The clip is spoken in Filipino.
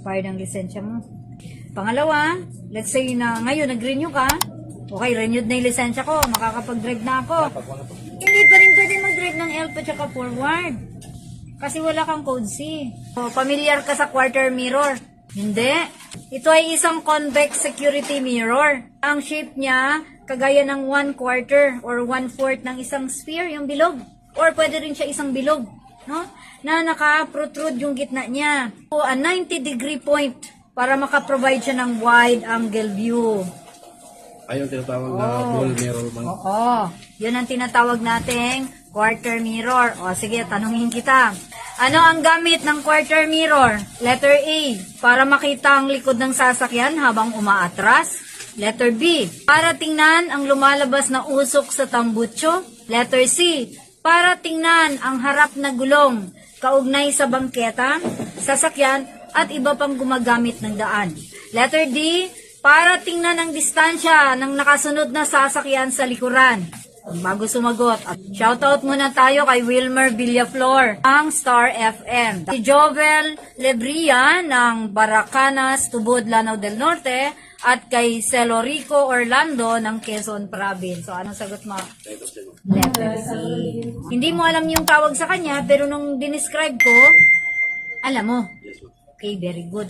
Expired ang lisensya mo. Pangalawa, let's say na ngayon nag-renew ka, okay, renewed na yung lisensya ko, makakapag-drive na ako. Hindi pa rin pwede mag-drive ng L pa tsaka forward. Kasi wala kang code C. O, familiar ka sa quarter mirror. Hindi. Ito ay isang convex security mirror. Ang shape niya, kagaya ng one quarter or one fourth ng isang sphere, yung bilog. Or pwede rin siya isang bilog. No? Na naka-protrude yung gitna niya. So, a 90 degree point para makaprovide siya ng wide angle view. Ayaw tinatawag na ball mirror man. Oo. Yun ang tinatawag nating quarter mirror. O sige, tanungin kita. Ano ang gamit ng quarter mirror? Letter A, para makita ang likod ng sasakyan habang umaatras. Letter B, para tingnan ang lumalabas na usok sa tambutso. Letter C, para tingnan ang harap na gulong kaugnay sa bangketa, sasakyan, at iba pang gumagamit ng daan. Letter D, para tingnan ang distansya ng nakasunod na sasakyan sa likuran. Bago sumagot, shoutout muna tayo kay Wilmer Villaflor, ang Star FM. Si Jovel Lebria ng Baracanas, Tubod, Lanao del Norte, at kay Celorico Orlando ng Quezon Province. So, anong sagot mo? Hindi mo alam yung tawag sa kanya, pero nung dinescribe ko, alam mo. Okay, very good.